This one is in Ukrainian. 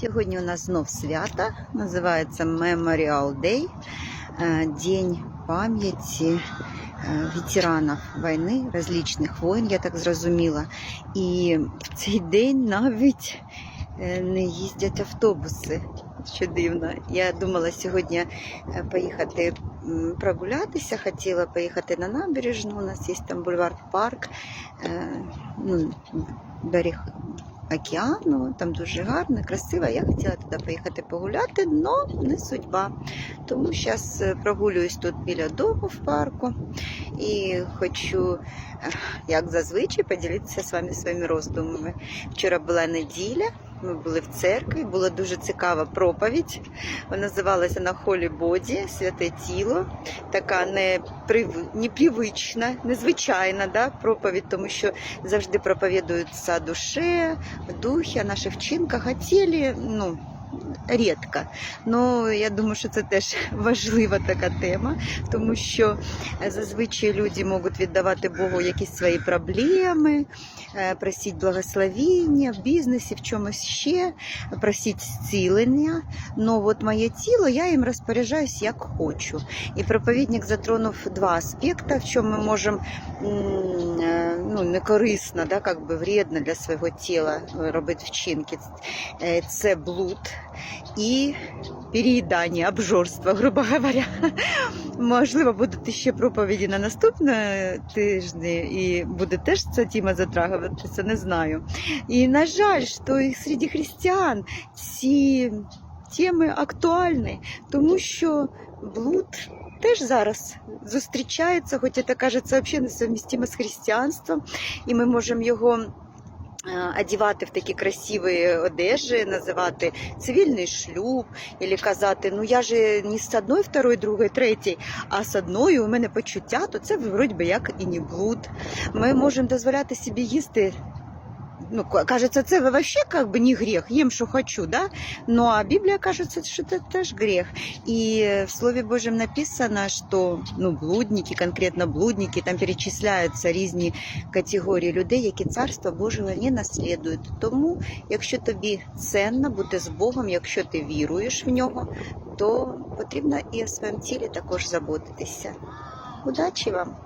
Сьогодні у нас знов свято, називається Memorial Day, е, День пам'яті е, ветеранів війни, различних воїн, я так зрозуміла. І в цей день навіть е, не їздять автобуси. Що дивно. Я думала сьогодні поїхати прогулятися, хотіла поїхати на набережну. У нас є там бульвар парк, ну, океану, там дуже гарно, красиво. Я хотіла туди поїхати погуляти, але не судьба. Тому зараз прогулююсь тут біля дому в парку і хочу, е, як зазвичай, поділитися з вами своїми роздумами. Вчора була неділя. Ми були в церкві, була дуже цікава проповідь. Вона називалася на холі боді Святе тіло. Така неприв... непривична, незвичайна да, проповідь, тому що завжди проповідуються душе, духі, о наших вчинках, а тілі, ну. Рідко. Ну, я думаю, що це теж важлива така тема, тому що е, зазвичай люди можуть віддавати Богу якісь свої проблеми, е, просити благословення в бізнесі, в чомусь ще, просити зцілення. Ну, от моє тіло, я їм розпоряджаюсь як хочу. І проповідник затронув два аспекти, в чому ми можемо е, ну, некорисно, да, как би вредно для свого тіла робити вчинки. Це блуд і переїдання, обжорство, грубо говоря. Можливо, будуть ще проповіді на наступне тижні, і буде теж ця тема затрагуватися, не знаю. І на жаль, що і серед християн ці теми актуальні, тому що блуд теж зараз зустрічається, хоч це кажеться взагалі несовмістимо з християнством, і ми можемо його е, одягати в такі красиві одежі, називати цивільний шлюб, або казати, ну я же не з одної, второї, другої, третій, а з одної у мене почуття, то це вроді як і не блуд. Ми можемо дозволяти собі їсти. Ну, ка- кажется, це вообще как бы не грех, ем, що хочу, да? Ну, а Библия кажется, что это теж грех. И в Слове Божьем написано, что ну, блудники, конкретно блудники, там перечисляються різні категорії людей, які царство Божого не наслідують. Тому, якщо тобі ценно бути з Богом, якщо ти віруєш в нього, то потрібно і о своєму тілі також заботитися. Удачі вам!